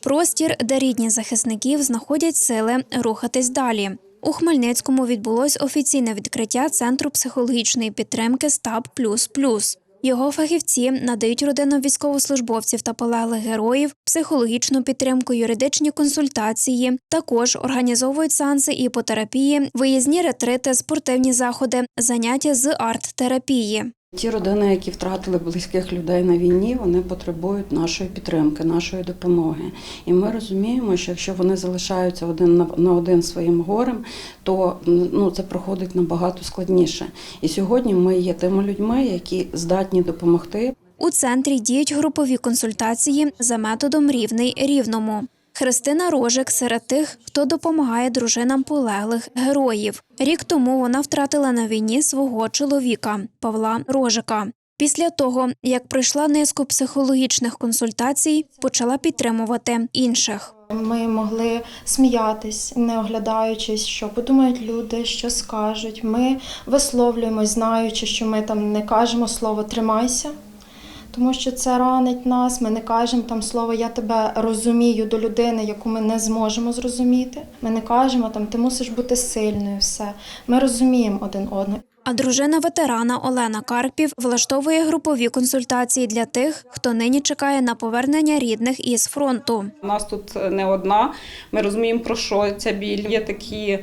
Простір, де рідні захисників знаходять сили рухатись далі. У Хмельницькому відбулось офіційне відкриття центру психологічної підтримки Стаб Плюс Плюс. Його фахівці надають родинам військовослужбовців та полеглих героїв психологічну підтримку, юридичні консультації. Також організовують сеанси іпотерапії, виїзні ретрити, спортивні заходи, заняття з арт-терапії. Ті родини, які втратили близьких людей на війні, вони потребують нашої підтримки, нашої допомоги. І ми розуміємо, що якщо вони залишаються один на- один своїм горем, то ну, це проходить набагато складніше. І сьогодні ми є тими людьми, які здатні допомогти. У центрі діють групові консультації за методом рівний рівному. Христина Рожик серед тих, хто допомагає дружинам полеглих героїв. Рік тому вона втратила на війні свого чоловіка Павла Рожика. Після того, як пройшла низку психологічних консультацій, почала підтримувати інших. Ми могли сміятись, не оглядаючись, що подумають люди, що скажуть. Ми висловлюємось, знаючи, що ми там не кажемо слово тримайся, тому що це ранить нас. Ми не кажемо там слово Я тебе розумію до людини, яку ми не зможемо зрозуміти. Ми не кажемо там ти мусиш бути сильною. Все ми розуміємо один одного. А дружина ветерана Олена Карпів влаштовує групові консультації для тих, хто нині чекає на повернення рідних із фронту. У нас тут не одна. Ми розуміємо, про що ця біль. Є такі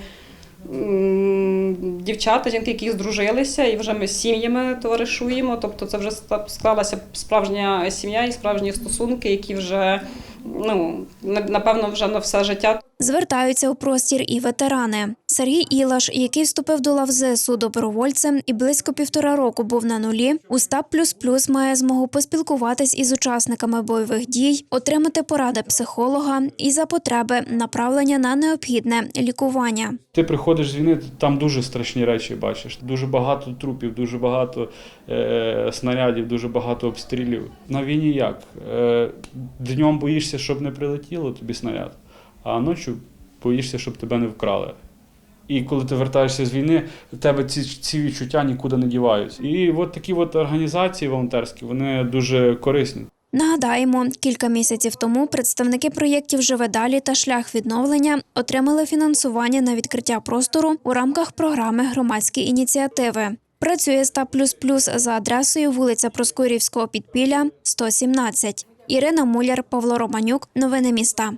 дівчата, жінки, які здружилися, і вже ми з сім'ями товаришуємо. Тобто це вже склалася справжня сім'я і справжні стосунки, які вже ну на- напевно вже на все життя. Звертаються у простір і ветерани. Сергій Ілаш, який вступив до лав ЗСУ добровольцем і близько півтора року був на нулі, у Стаб Плюс Плюс має змогу поспілкуватись із учасниками бойових дій, отримати поради психолога і за потреби направлення на необхідне лікування. Ти приходиш з війни, там дуже страшні речі бачиш. Дуже багато трупів, дуже багато е, снарядів, дуже багато обстрілів. На війні як? Е, днем боїшся, щоб не прилетіло тобі снаряд, а ночі боїшся, щоб тебе не вкрали. І коли ти вертаєшся з війни, в тебе ці, ці відчуття нікуди не діваються. І от такі от організації волонтерські, вони дуже корисні. Нагадаємо, кілька місяців тому представники проєктів Живе далі та шлях відновлення отримали фінансування на відкриття простору у рамках програми громадські ініціативи. Працює Стаб Плюс Плюс за адресою вулиця Проскурівського підпілля, 117. Ірина Муляр, Павло Романюк. Новини міста.